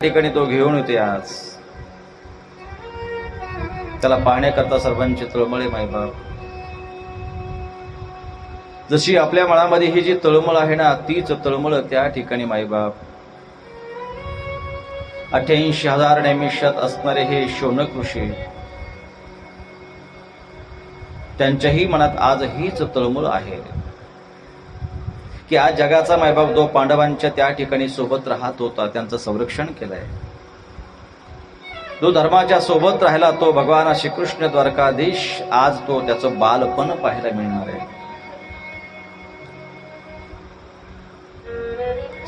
ठिकाणी तो घेऊन येते आज. त्याला पाहण्याकरता सर्वांची तळमळे मायबाप जशी आपल्या मनामध्ये ही जी तळमळ आहे ना तीच तळमळ त्या ठिकाणी मायबाप अठ्ठ्याऐंशी हजार नैमिष्यात असणारे हे शौनक ऋषी त्यांच्याही मनात आज हीच तळमळ आहे. की आज जगाचा मायबाप जो पांडवांच्या त्या ठिकाणी सोबत राहत होता त्यांचं संरक्षण केलंय. जो धर्माच्या सोबत राहिला तो भगवान श्रीकृष्ण द्वारकाधीश आज तो त्याचं बालपण पाहायला मिळणार आहे.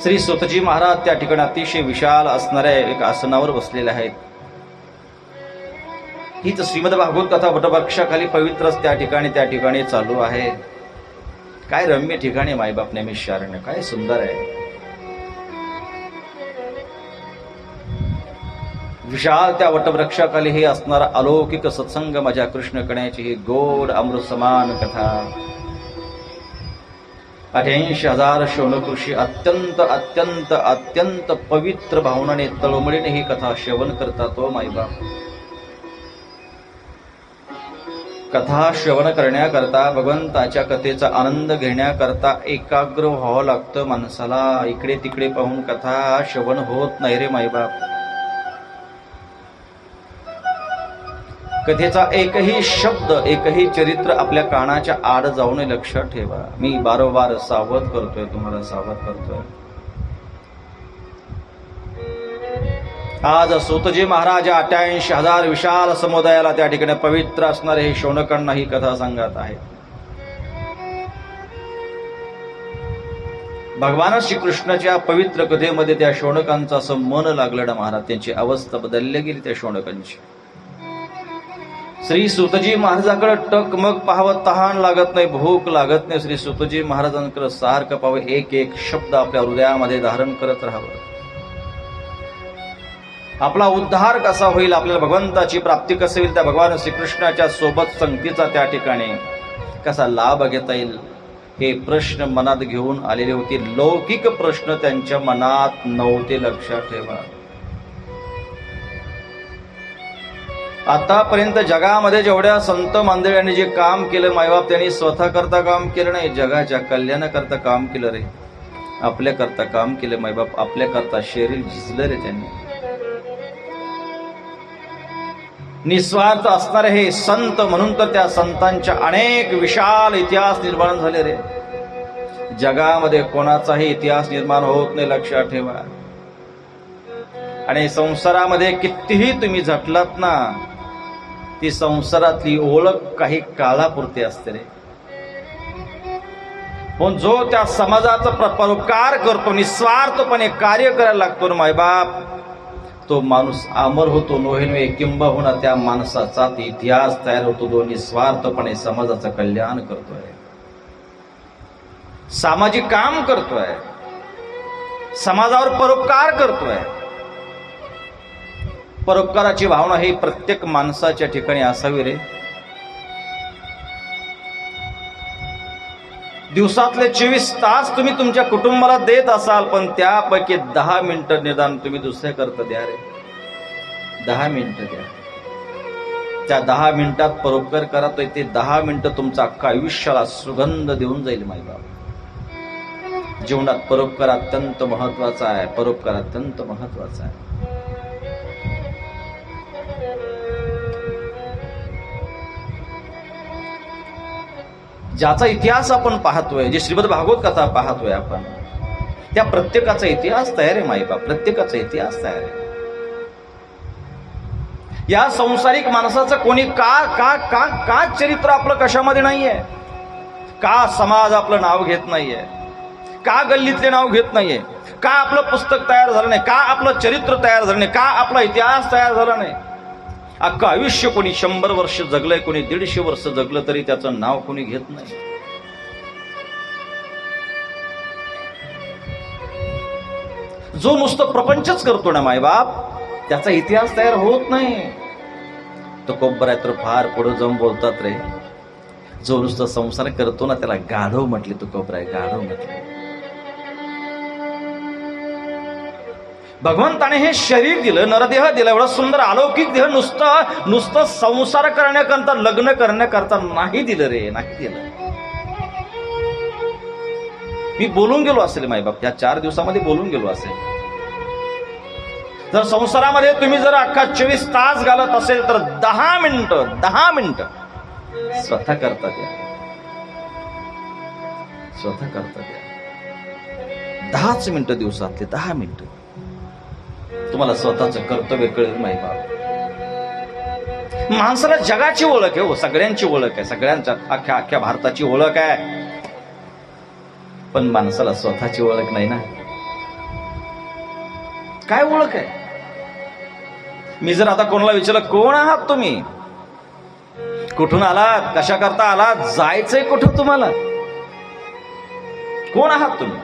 श्री स्वतजी महाराज त्या ठिकाणी अतिशय विशाल असणाऱ्या एक आसनावर बसलेले आहेत. हीच श्रीमद भागवत कथा वटवृक्षाखाली पवित्रच त्या ठिकाणी त्या ठिकाणी चालू आहे. काय रम्य ठिकाणी मायबाप नेहमी शारण्य काय सुंदर आहे. विशाल त्या वटवृक्षाखाली हे असणारा अलौकिक सत्संग माझ्या कृष्ण कण्याची ही गोड अमृत समान कथा. अठ्याऐंशी हजार शोणकृषी अत्यंत अत्यंत अत्यंत पवित्र भावनाने तळमळीने ही कथा श्रवण करतात तो मायबाप कथा श्रवण करण्याकरता भगवंताच्या कथेचा आनंद घेण्याकरता एकाग्र व्हावं लागतं माणसाला. इकडे तिकडे पाहून कथा श्रवण होत नाही रे मायबाप. कथेचा एकही शब्द एकही चरित्र आपल्या कानाच्या आड जाऊन लक्षात ठेवा. मी बारोबार सावध करतोय तुम्हाला सावध करतोय. आज सोतजी महाराज अठ्याऐंशी हजार विशाल समुदायाला त्या ठिकाणी पवित्र असणारे हे शौनकांना ही कथा सांगत आहे. भगवान श्रीकृष्णाच्या पवित्र कथेमध्ये त्या शौनकांचं असं मन लागलं ना महाराज त्यांची अवस्था बदलली गेली त्या शौनकांची. श्री सुतजी महाराजांकडे टकमक पाहावं तहान लागत नाही भूक लागत नाही. श्री सुतजी महाराजांकडे सारखं पाहावं एक एक शब्द आपल्या हृदयामध्ये धारण करत राहावं. आपला उद्धार कसा होईल आपल्याला भगवंताची प्राप्ती कशी होईल त्या भगवान श्रीकृष्णाच्या सोबत संगतीचा त्या ठिकाणी कसा लाभ घेता येईल हे प्रश्न मनात घेऊन आलेले होते. लौकिक प्रश्न त्यांच्या मनात नव्हते लक्षात ठेवा आतापर्यंत जगामध्ये जेवढ्या संत मंडळींनी जे काम केलं मायबाप त्यांनी स्वतः करता काम केलं नाही जगाच्या कल्याणाकरता काम केलं रे. आपल्याकरता काम केलं मायबाप आपल्याकरता शरीर झिजलं रे त्यांनी. निस्वार्थ असणारे हे संत म्हणून तर त्या संतांच्या अनेक विशाल इतिहास निर्माण झाले रे. जगामध्ये कोणाचाही इतिहास निर्माण होत नाही लक्षात ठेवा. आणि संसारामध्ये कितीही तुम्ही झटलात ना ती संसारातली ओळख काही काळापुरती असते रे. पण जो त्या समाजाचा परोपकार करतो निस्वार्थपणे कार्य करायला लागतो ना मायबाप. तो माणूस अमर होतो नोहेनवे किंबहुना त्या माणसाचा इतिहास तयार होतो. दोन्ही स्वार्थपणे समाजाचं कल्याण करतोय. सामाजिक काम करतोय. समाजावर परोपकार करतोय. परोपकाराची भावना ही प्रत्येक माणसाच्या ठिकाणी असावी रे. दिवसातले चोवीस तास तुम्ही तुमच्या कुटुंबाला देत असाल पण त्यापैकी दहा मिनिटं निदान तुम्ही दुसऱ्याकरता द्या रे. दहा मिनिटं द्या. त्या दहा मिनिटात परोपकार करा तर ते दहा मिनिटं तुमचं अख्खा आयुष्याला सुगंध देऊन जाईल माई बाबा जीवनात परोपकार अत्यंत महत्त्वाचा आहे परोपकार अत्यंत महत्त्वाचा आहे. ज्याचा इतिहास आपण पाहतोय जे श्रीमद भागवत कथा पाहतोय आपण त्या प्रत्येकाचा इतिहास तयार आहे माईबाप. प्रत्येकाचा इतिहास तयार आहे. या संसारिक माणसाचं कोणी का का का का चरित्र आपलं कशामध्ये नाहीये? का समाज आपलं नाव घेत नाहीये? का गल्लीतले नाव घेत नाहीये? का आपलं पुस्तक तयार झालं नाही? का आपलं चरित्र तयार झालं नाही? का आपला इतिहास तयार झाला नाही? अख्खं आयुष्य कोणी शंभर वर्ष जगलंय कोणी दीडशे वर्ष जगलं तरी त्याचं नाव कोणी घेत नाही. जो नुसतं प्रपंचच करतो ना मायबाप त्याचा इतिहास तयार होत नाही. तो कोब्बर आहे तर फार पुढे जाऊन बोलतात रे. जो नुसतं संसार करतो ना त्याला गाढव म्हटले तो कोबरा आहे गाढव म्हटले. भगवंताने हे शरीर दिलं नरदेह दिलं एवढं सुंदर अलौकिक देह नुसतं नुसतं संसार करण्याकरता लग्न करण्याकरता नाही दिलं रे नाही दिलं. मी बोलून गेलो असेल माईबाप या चार दिवसामध्ये बोलून गेलो असेल. जर संसारामध्ये तुम्ही जर अख्खा चोवीस तास घालत असेल तर दहा मिनिटं दहा मिनिटं स्वतः करता द्या. स्वतः करता द्या. दहाच मिनिटं दिवसातले दहा मिनिटं. तुम्हाला स्वतःचं कर्तव्य कळेल माहीत बाप माणसाला जगाची ओळख आहे हो सगळ्यांची ओळख आहे. सगळ्यांच्या अख्ख्या अख्ख्या भारताची ओळख आहे. पण माणसाला स्वतःची ओळख नाही ना. काय ओळख आहे? मी जर आता कोणाला विचारलं कोण आहात तुम्ही? कुठून आलात? कशा करता आलात? जायचंय कुठं तुम्हाला? कोण आहात तुम्ही?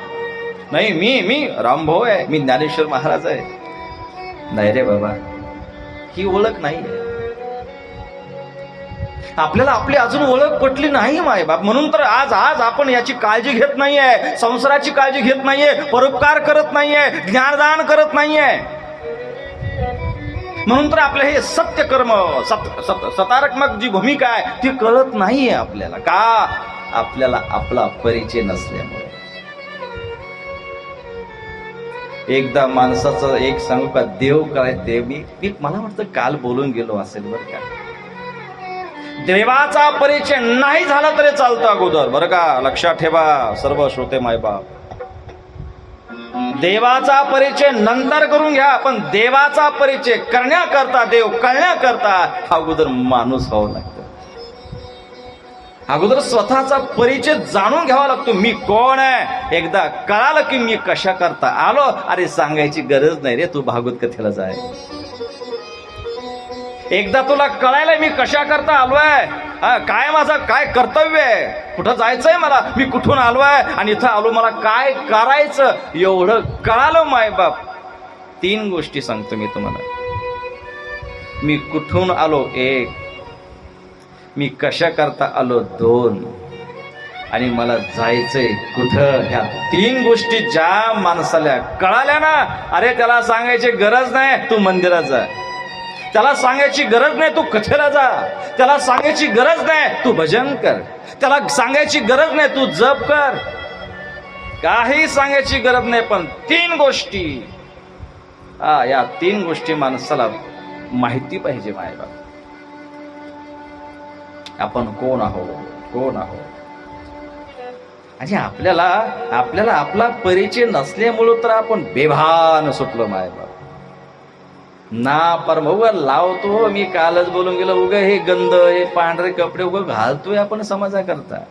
नाही मी मी रामभाऊ आहे. मी ज्ञानेश्वर महाराज आहे. नाही रे बाबा. ही ओळख नाही. आपल्याला आपली अजून ओळख पटली नाही मायबाप. म्हणून तर आज आज आपण याची काळजी घेत नाहीये संसाराची काळजी घेत नाहीये परोपकार करत नाहीये ज्ञानदान करत नाहीये. म्हणून तर आपलं हे सत्य कर्म सत सत सकारात्मक जी भूमिका आहे ती कळत नाहीये आपल्याला. का? आपल्याला आपला परिचय नसल्यामुळे. एकदा माणसाचं एक सांगू का देव काय देव मी मी मला वाटतं काल बोलून गेलो असेल बरं का. देवाचा परिचय नाही झाला तरी चालतं अगोदर बरं का? लक्षात ठेवा सर्व श्रोते मायबाप देवाचा परिचय नंतर करून घ्या पण देवाचा परिचय करण्याकरता देव कळण्याकरता अगोदर माणूस व्हावं नाही अगोदर स्वतःचा परिचय जाणून घ्यावा लागतो मी कोण आहे? एकदा कळालं की मी कशा करता? आलो अरे सांगायची गरज नाही रे तू भागवत कथेला जाय एकदा तुला कळायला मी कशा करता आलोय? हा, काय माझं काय कर्तव्य आहे? कुठं जायचंय मला? मी कुठून आलोय? आणि इथं आलो मला काय करायचं? एवढं कळालं मायबाप. तीन गोष्टी सांगतो मी तुम्हाला. मी कुठून आलो? एक मी कशा करता आलो दोन? आणि मला जायचंय कुठं? ह्या तीन गोष्टी ज्या माणसाला कळाल्या ना अरे त्याला सांगायची गरज नाही तू मंदिरात जा. त्याला सांगायची गरज नाही तू कथेला जा. त्याला सांगायची गरज नाही तू भजन कर. त्याला सांगायची गरज नाही तू जप कर. काही सांगायची गरज नाही पण तीन गोष्टी. हा या तीन गोष्टी माणसाला माहिती पाहिजे मायबाप. आपण कोण आहोत? कोण आहोत? आणि आपल्याला आपल्याला आपला परिचय नसल्यामुळं तर आपण बेभान सुटलो मायबाप. ना परम लावतो मी कालच बोलून गेलो उग हे गंध हे पांढरे कपडे उग घालतोय आपण समाजाकरता.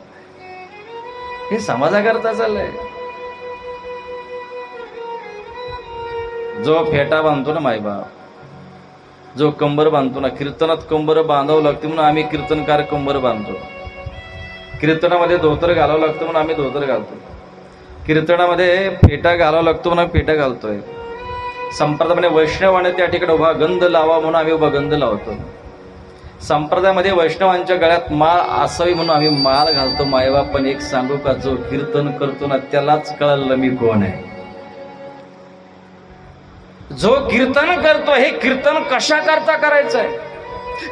हे समाजाकरता चाललंय. जो फेटा बांधतो ना मायबाप जो कंबर बांधतो ना कीर्तनात कंबर बांधावं लागते म्हणून आम्ही कीर्तनकार कंबर बांधतो. कीर्तनामध्ये धोतर घालावं लागतं म्हणून आम्ही धोतर घालतो. कीर्तनामध्ये फेटा घालावा लागतो म्हणून आम्ही फेटा घालतोय. संप्रदायामध्ये वैष्णवाने त्या ठिकाणी उभा गंध लावा म्हणून आम्ही उभा गंध लावतो. संप्रदायामध्ये वैष्णवांच्या गळ्यात माळ असावी म्हणून आम्ही माळ घालतो. मायबा पण एक सांगू का जो कीर्तन करतो ना त्यालाच कळलं मी कोण आहे? जो कीर्तन करतो हे कीर्तन कशा करता करायचंय?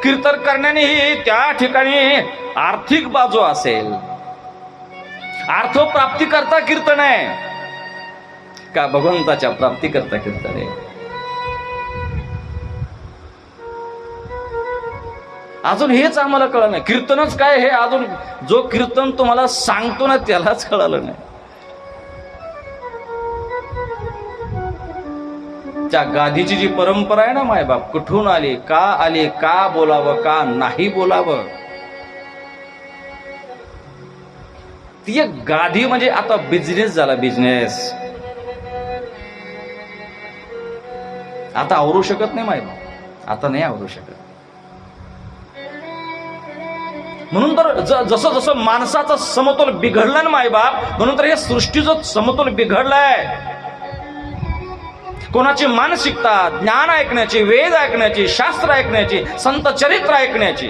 कीर्तन करण्याने ही त्या ठिकाणी आर्थिक बाजू असेल. अर्थ प्राप्ती करता कीर्तन आहे. का भगवंताच्या प्राप्ती करता कीर्तन आहे? अजून हेच आम्हाला कळलं नाही. कीर्तनच काय हे? अजून जो कीर्तन तुम्हाला सांगतो ना त्यालाच कळालं नाही. त्या गादीची जी परंपरा आहे ना मायबाप कुठून आली का आली का बोलावं का नाही बोलावं? ती एक गादी म्हणजे आता बिझनेस झाला बिझनेस आता आवरू शकत नाही मायबाप. आता नाही आवरू शकत. म्हणून तर जसं जसं माणसाचा समतोल बिघडला ना मायबाप म्हणून तर या सृष्टीचं समतोल बिघडलाय. कोणाची मानसिकता ज्ञान ऐकण्याची वेद ऐकण्याची शास्त्र ऐकण्याची संत चरित्र ऐकण्याची.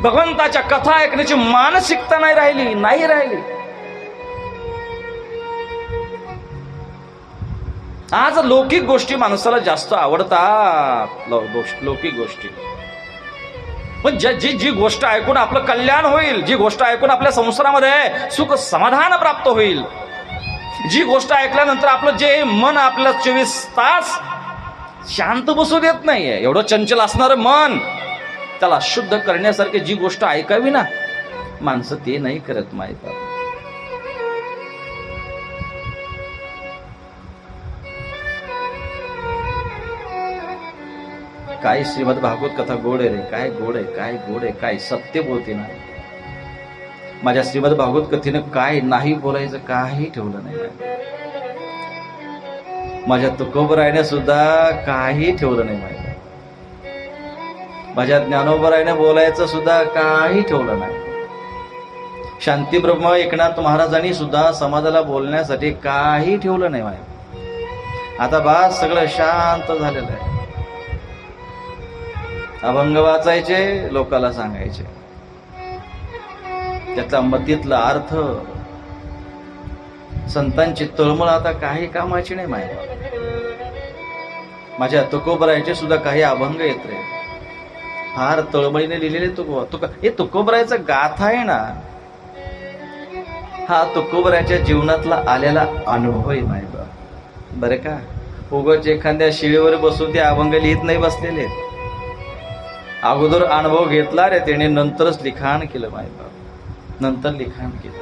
भगवंताच्या कथा ऐकण्याची मानसिकता नाही राहिली नाही राहिली. आज लौकिक गोष्टी माणसाला जास्त आवडतात. लौकिक गोष्टी. पण ज्या- जी जी गोष्ट ऐकून आपलं कल्याण होईल जी गोष्ट ऐकून आपल्या संसारामध्ये सुख समाधान प्राप्त होईल जी गोष्ट ऐकल्यानंतर आपलं जे मन आपलं चोवीस तास शांत बसू देत नाहीये एवढं चंचल असणारं मन त्याला शुद्ध करण्यासारखी जी गोष्ट ऐकावी ना माणसं ते नाही करत माहीत काय श्रीमद भागवत कथा गोड आहे रे काय गोड आहे काय गोड आहे काय सत्य बोलते ना. माझ्या श्रीमद भागवत कथेनं काय नाही बोलायचं काही ठेवलं नाही. माझ्या तुकोबरायने सुद्धा काही ठेवलं नाही माझ्या. माझ्या ज्ञानोबरायने बोलायचं सुद्धा काही ठेवलं नाही. शांती ब्रह्म एकनाथ महाराजांनी सुद्धा समाजाला बोलण्यासाठी काही ठेवलं नाही माझ्या. आता बा सगळं शांत झालेलं आहे. अभंग वाचायचे लोकाला सांगायचे. त्यातला मतीतला अर्थ. संतांची तळमळ आता काही कामाची नाही माहिती. माझ्या तुकोबरायचे सुद्धा काही अभंग येत रे फार तळमळीने लिहिलेले तुको तुका हे तुकोबरायचा गाथा आहे ना? हा तुकोबरायच्या जीवनातला आलेला अनुभव आहे माहिती बरं का? उगच एखाद्या शिळीवर बसून ते अभंग लिहित नाही बसलेले. अगोदर अनुभव घेतला रे त्याने नंतरच लिखाण केलं माय बाप नंतर लिखाण केलं.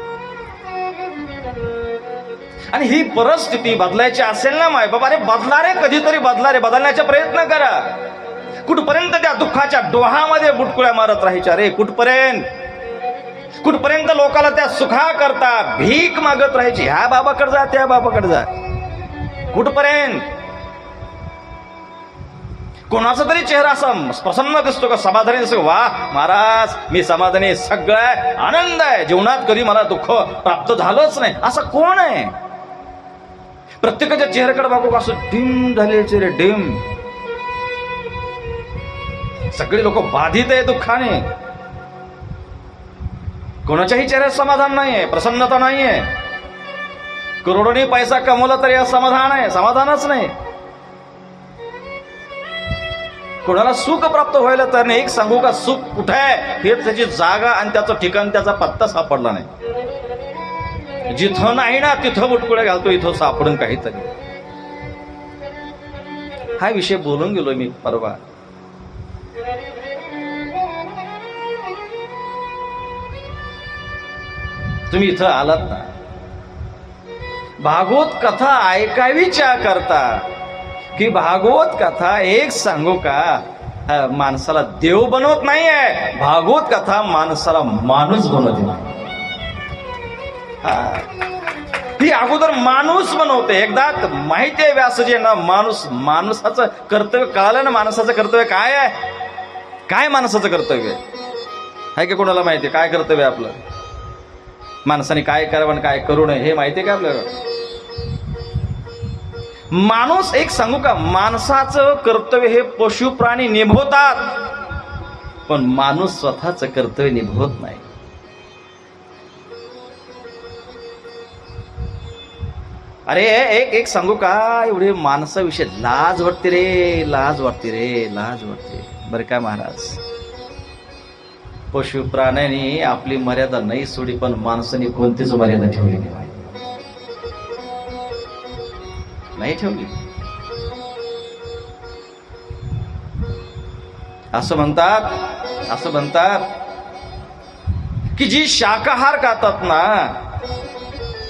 आणि ही परिस्थिती बदलायची असेल ना माय बाबा अरे बदला रे कधीतरी बदला रे. बदलण्याचा प्रयत्न करा. कुठपर्यंत त्या दुःखाच्या डोहामध्ये बुटकुळ्या मारत राहायच्या? रे कुठपर्यंत? कुठपर्यंत लोकाला त्या सुखा करता भीक मागत राहायची? ह्या बाबाकडे जा त्या बाबाकडे जा. कुठपर्यंत? कोणाचा तरी चेहरा असा प्रसन्न दिसतो का? समाधानी दिसतो वा महाराज मी समाधानी सगळं आहे आनंद आहे. जीवनात कधी मला दुःख प्राप्त झालंच नाही. असं कोण आहे? प्रत्येकाच्या चेहऱ्याकडे बघू असं डिम झाले चेहरे डिम. सगळे लोक बाधित आहे दुःखाने. कोणाच्याही चेहऱ्यात समाधान नाहीये प्रसन्नता नाहीये. करोडोनी पैसा कमवला तरी समाधान आहे समाधानच नाही. कोणाला सुख प्राप्त व्हायला तर नाही एक सांगू का सुख कुठे आहे? हे त्याची जागा आणि त्याचं ठिकाण त्याचा पत्ता सापडला नाही. जिथं नाही ना तिथं बुटकुड्या घालतो इथं सापडून काहीतरी. हा विषय बोलून गेलो मी परवा. तुम्ही इथं आलात ना? भागवत कथा ऐकावीच्या करता. की भागवत कथा एक सांगू का माणसाला देव बनवत नाही आहे भागवत कथा माणसाला माणूस बनवते हा. अगोदर माणूस बनवते. एकदा त- माहिती आहे व्यासजी ना माणूस माणसाचं कर्तव्य कळालं ना माणसाचं कर्तव्य काय आहे? काय माणसाचं कर्तव्य? आहे का की कोणाला माहिती? आहे? काय कर्तव्य आपलं? माणसाने काय करावं आणि काय करू नये हे माहिती आहे का आपल्याला? माणूस एक सांगू का? माणसाचं कर्तव्य हे पशु प्राणी निभवतात. पण माणूस स्वतःच कर्तव्य निभवत नाही. अरे एक एक सांगू का? एवढे माणसाविषयी लाज वाटते रे लाज वाटते रे लाज वाटते. बरं काय महाराज? पशु प्राण्यांनी आपली मर्यादा नाही सोडी पण माणसाने कोणतीच मर्यादा ठेवली नाही. नाही ठेवली. असं म्हणतात असं म्हणतात की जी शाकाहार खातात ना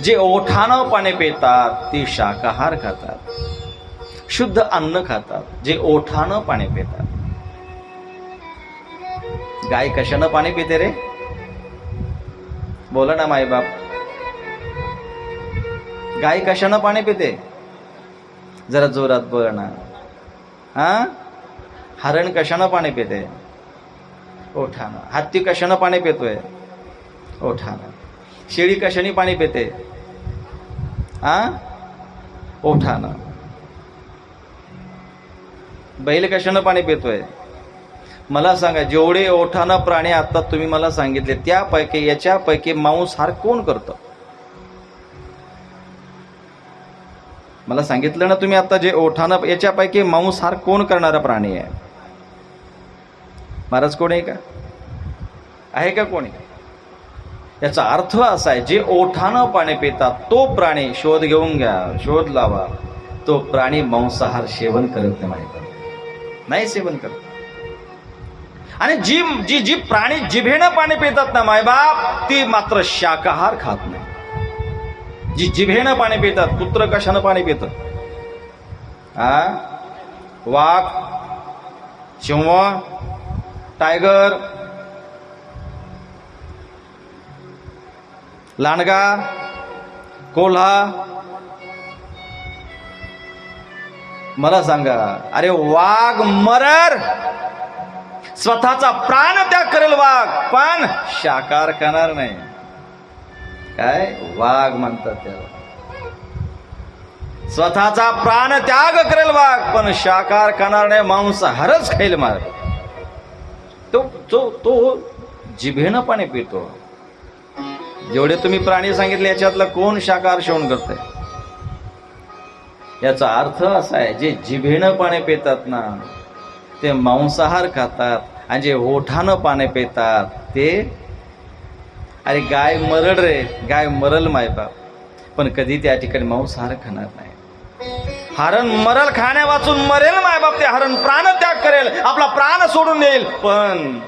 जे ओठानं पाणी पितात ते शाकाहार खातात. शुद्ध अन्न खातात जे ओठानं पाणी पितात. गाय कशानं पाणी पिते रे? बोला ना माई बाप गाय कशानं पाणी पिते? जरा जोरात बोला ना. हा? हरण कशानं पाणी पिते? ओठानं. हत्ती कशानं पाणी पितोय? ओठानं. शेळी कशाने पाणी पिते? हा ओठानं. बैल कशानं पाणी पितोय? मला सांगा जेवढे ओठानं प्राणी आता तुम्ही मला सांगितले त्यापैकी याच्यापैकी मांसाहार कोण करतं? मला सांगितलं ना तुम्ही आता जे ओठानं याच्यापैकी मांसाहार कोण करणारा प्राणी आहे? महाराज कोण आहे का? आहे का कोणी? याचा अर्थ असा आहे जे ओठानं पाणी पितात तो प्राणी शोध घेऊन घ्या शोध लावा. तो प्राणी मांसाहार सेवन करत नाही नाही सेवन करत. आणि जी जी जी प्राणी जिभेनं पाणी पितात ना मायबाप ती मात्र शाकाहार खात नाही. जी जिभेनं पाणी पितात कुत्र कशानं पाणी पित? आ? वाघ सिंह टायगर लांडगा कोल्हा. मला सांगा अरे वाघ मरर! स्वतःचा प्राण त्याग करेल वाघ पण शाकार करणार नाही. काय? वाघ म्हणतात त्याला. स्वतःचा प्राण त्याग करेल वाघ पण शाकार करणार नाही मांसाहारच खाईल मार. तो तो तो जिभेनं पाणी पितो. जेवढे तुम्ही प्राणी सांगितले याच्यातलं कोण शाकाहार शेवण करते याचा अर्थ असा आहे जे जिभेनं पाणी पितात ना ते मांसाहार खातात आणि जे ओठानं पाणी पितात ते अरे गाय मरड रे गाय मरल मायबाप पण कधी त्या ठिकाणी मांसाहार खाणार नाही. हरण मरल खाण्या वाचून मरेल मायबाप ते हरण. प्राण त्याग करेल आपला प्राण सोडून देईल पण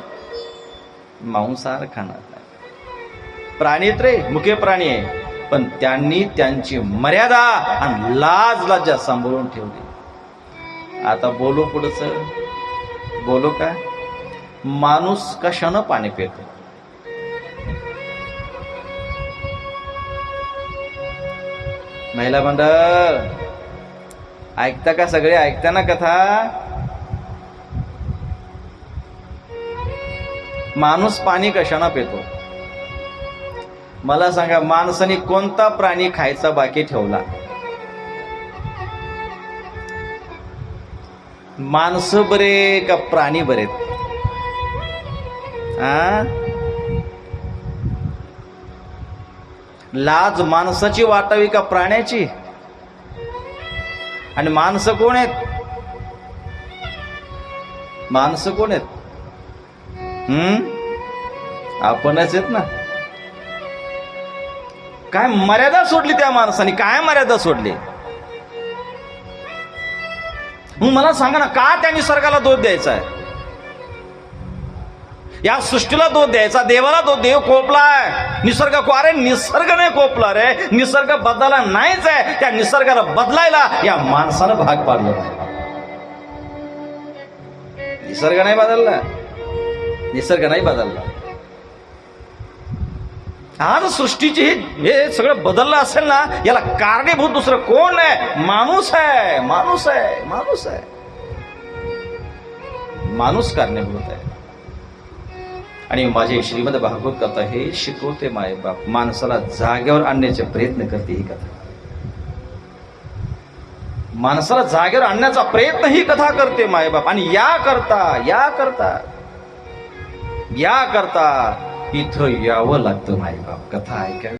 मांसाहार खाणार नाही. प्राणीत रे मुख्य प्राणी आहे. पण त्यांनी त्यांची मर्यादा आणि लाज लज्जा सांभाळून ठेवली. आता बोलू पुढच. बोलू का माणूस कशानं पाणी पितो? महिला मंडळ ऐकता का सगळे? ऐकता ना कथा? माणूस पाणी कशानं पितो? मला सांगा माणसाने कोणता प्राणी खायचा बाकी ठेवला? माणसं बरे का प्राणी बरे? आ? लाज माणसाची वाटावी का प्राण्याची? आणि माणसं कोण आहेत? माणसं कोण आहेत? हम्म? आपणच आहेत ना? काय मर्यादा सोडली त्या माणसाने? काय मर्यादा सोडली? मग मला सांगा ना का त्या निसर्गाला दोष द्यायचा आहे? या सृष्टीला दोष द्यायचा देवाला तो देव कोपलाय निसर्ग को अरे निसर्ग नाही कोपला रे. निसर्ग बदलायला नाहीच आहे. त्या निसर्गाला बदलायला या माणसानं भाग पाडलं निसर्ग नाही बदलला. निसर्ग नाही बदलला. आज सृष्टीची हे सगळं बदललं असेल ना याला कारणीभूत दुसरं कोण आहे? माणूस आहे. माणूस आहे. माणूस आहे. माणूस कारणीभूत आहे. आणि माझे श्रीमद भागवत कथा हे शिकवते माय बाप. माणसाला जागेवर आणण्याचे प्रयत्न करते ही कथा. माणसाला जागेवर आणण्याचा प्रयत्न ही कथा करते मायबाप आणि या करता या करता या करता इथं यावं लागतं मायबाप कथा ऐकायला